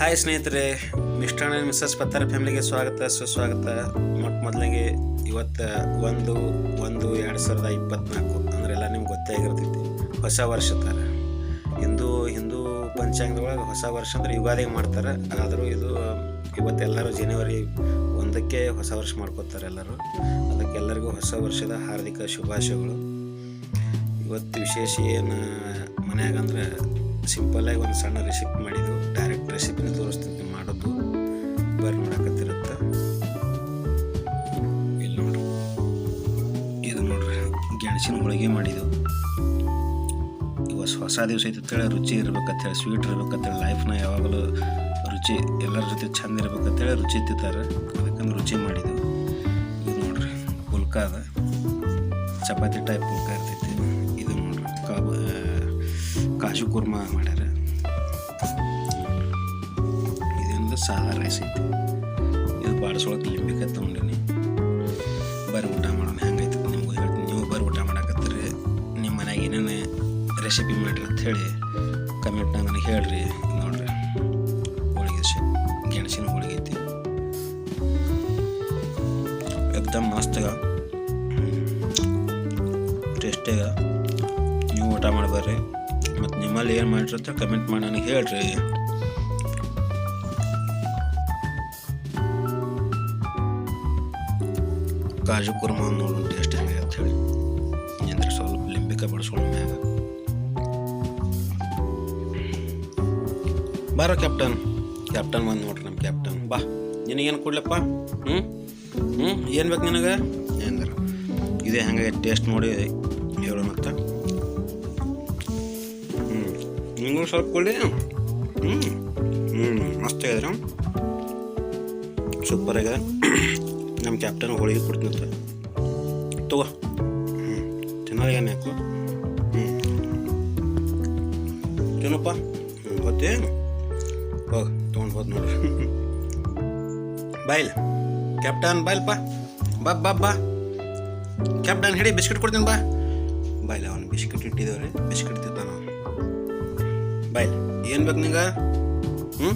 Hi ಸ್ನೇಹಿತರೆ. Mister and missus Pattar ಫ್ಯಾಮಿಲಿಗೆ ಸ್ವಾಗತ. ಸುಸ್ವಾಗತ. ಮೊಟ್ಟ ಮೊದಲಿಗೆ ಇವತ್ತು ಒಂದು ಒಂದು, ಎರಡು ಸಾವಿರದ ಇಪ್ಪತ್ತ್ನಾಲ್ಕು ಅಂದ್ರೆಲ್ಲ ನಿಮ್ಗೆ ಗೊತ್ತೇ ಆಗಿರ್ತೈತಿ. ಹೊಸ ವರ್ಷ ಥರ ಹಿಂದೂ ಹಿಂದೂ ಪಂಚಾಂಗದೊಳಗೆ ಹೊಸ ವರ್ಷ ಅಂದರೆ ಯುಗಾದಿಗೆ ಮಾಡ್ತಾರೆ. ಆದರೂ ಇದು ಇವತ್ತೆಲ್ಲರೂ ಜನವರಿ ಒಂದಕ್ಕೆ ಹೊಸ ವರ್ಷ ಮಾಡ್ಕೋತಾರೆ ಎಲ್ಲರೂ. ಅದಕ್ಕೆ ಎಲ್ಲರಿಗೂ ಹೊಸ ವರ್ಷದ ಹಾರ್ದಿಕ ಶುಭಾಶಯಗಳು. ಇವತ್ತು ವಿಶೇಷ ಏನು ಮನ್ಯಾಗ ಅಂದ್ರೆ ಸಿಂಪಲ್ಲಾಗಿ ಒಂದು ಸಣ್ಣ ರೆಸಿಪಿ ಮಾಡಿದ್ದು ಡೈರೆಕ್ಟ್ ರೆಸಿಪಿನ ತೋರಿಸ್ತೀನಿ, ಮಾಡೋದು ಬರ್ರಿ ಮಾಡಕತ್ತಿರುತ್ತೆ. ಇಲ್ಲಿ ನೋಡ್ರಿ. ಇದು ನೋಡ್ರಿ, ಗೆಣಸಿನ ಹೋಳಿಗೆ ಮಾಡಿದ್ದು. ಇವತ್ತು ಹೊಸ ದಿವಸ ಐತೆ ರುಚಿ ಇರ್ಬೇಕಂತೇಳಿ ಸ್ವೀಟ್ ಇರ್ಬೇಕಂತೇಳಿ ಲೈಫ್ನ ಯಾವಾಗಲೂ ರುಚಿ, ಎಲ್ಲರ ಜೊತೆ ಚಂದ ಇರ್ಬೇಕಂತೇಳಿ ರುಚಿ ತಿಂತಾರೆ ಅದಕ್ಕಂದು ರುಚಿ ಮಾಡಿದ್ದು. ಇದು ನೋಡ್ರಿ, ಪುಲ್ಕ ಅದ. ಚಪಾತಿ ಟೈಪ್ ಪುಲ್ಕ ಇರ್ತೈತಿ. ಇದು ನೋಡ್ರಿ, ಕಾಬು ಕಾಜು ಮಾಡ್ಯಾರ. ಇದೊಂದು ಸಾದಾ ರೈಸ್ ಐತಿ. ಇದು ಬಾಡಿಸೊಳಗೆ ಲಿಂಬಿಕಾಯಿ ತೊಗೊಂಡಿನಿ ಬರ್ರಿ ಊಟ ಮಾಡೋಣ ಹೆಂಗೈತೆ ನಿಮ್ಗೆ ಹೇಳ್ತೀನಿ. ನೀವು ಬರ್ರಿ ಊಟ ಮಾಡಕತ್ತೀರಿ. ನಿಮ್ಮ ಮನ್ಯಾಗ ಏನೇನು ರೆಸಿಪಿ ಮಾಡಿರಿ ಅಂತ ಹೇಳಿ ಕಮೆಂಟ್ನಾಗ ನನಗೆ ಹೇಳ್ರಿ. ನೋಡ್ರಿ. ಹೋಳಿಗೆ ಗೆಣಸಿನ ಹೋಳಿಗೆ ಐತಿ. ಎಕ್ದಮ್ ಮಸ್ತಾಗ ಟೇಸ್ಟಿಗ ನೀವು ಊಟ ಮಾಡಿ ಮತ್ತು ನಿಮ್ಮಲ್ಲಿ ಏನು ಮಾಡಿರುತ್ತೆ ಕಮೆಂಟ್ ಮಾಡಿ ನನಗೆ ಹೇಳ್ರಿ. ಕಾಜು ಕುರ್ಮ ನೋಡು ಟೇಸ್ಟ್ ಹೆಂಗೆ ಅಂತ ಹೇಳಿ. ಅಂದ್ರೆ ಸ್ವಲ್ಪ ಲಿಂಬಿಕ ಬಡಿಸ್ಕೊಂಡು ಮ್ಯಾಗ. ಬಾರ ಕ್ಯಾಪ್ಟನ್ ಕ್ಯಾಪ್ಟನ್ ಬಂದು ನೋಡ್ರಿ ನಮ್ಮ ಕ್ಯಾಪ್ಟನ್ ಬಾ, ನಿನಗೇನು ಕೊಡ್ಲಪ್ಪ? ಹ್ಞೂ ಹ್ಞೂ ಏನು ಬೇಕು ನಿನಗೆ? ಏನಂದ್ರೆ ಇದೇ ಹೆಂಗೆ ಟೇಸ್ಟ್ ನೋಡಿ ಹೇಳೋಣ ಹ್ಞೂ ನಿಮಗೂ ಸ್ವಲ್ಪ ಕೊಡಿ ಹ್ಞೂ ಹ್ಞೂ ಮಸ್ತ್ ಆಗಿದ್ರೆ ಸೂಪರ್ ಆಗಿದೆ ನಮ್ಮ ಕ್ಯಾಪ್ಟನ್ ಹೋಳಿಗೆ ಕೊಡ್ತೀನಿ ತಗೋ. ಹ್ಞೂ ತಿನ್ನೋದು ಏನು ಯಾಕು ಹ್ಞೂ ಹ್ಞೂ ಗೊತ್ತೇ ಹೋಗಿ, ತೊಗೊಂಡು ಹೋದ್ ನೋಡ್ರಿ ಬಾಯ್ಲ್. ಕ್ಯಾಪ್ಟನ್ ಬಾಯ್ಲಪ್ಪ ಬಾ ಬಾ ಬಾ. ಕ್ಯಾಪ್ಟನ್ ಹಿಡಿ, ಬಿಸ್ಕೆಟ್ ಕೊಡ್ತೀನಿ ಬಾ. ಬಾಯ್ಲ, ಅವನು ಬಿಸ್ಕಿಟ್ ಇಟ್ಟಿದ್ದೇವ್ರಿ ಬಿಸ್ಕಿಟ್ ತಿಂತಾನ. ಬಾಯ್ಲ್ ಏನು ಬೇಕು ನಿಂಗೆ? ಹ್ಞೂ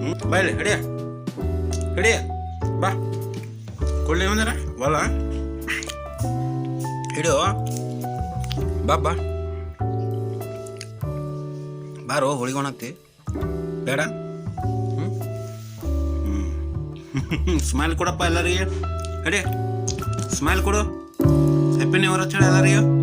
ಹ್ಞೂ ಬಾಯ್ಲಿ ಹಿಡಿಯ ಹಿಡಿಯ ಬಾ. ಕೊಡ್ಲಿ ಒಂದರ? ಬಲ್ಲ ಹಿಡಿಯೋ ಬಾ ಬಾ. ಬಾರೋ ಹೋಳಿಗೋಣತ್ತಿ ಬೇಡ. ಸ್ಮೈಲ್ ಕೊಡಪ್ಪ ಎಲ್ಲರಿಗೆ. ಹಿಡಿಯ ಸ್ಮೈಲ್ ಕೊಡು. ಹ್ಯಾಪಿ ನ್ಯೂ ಇಯರ್ ಎಲ್ಲರಿಗೂ ಎಲ್ಲರಿಗೆ.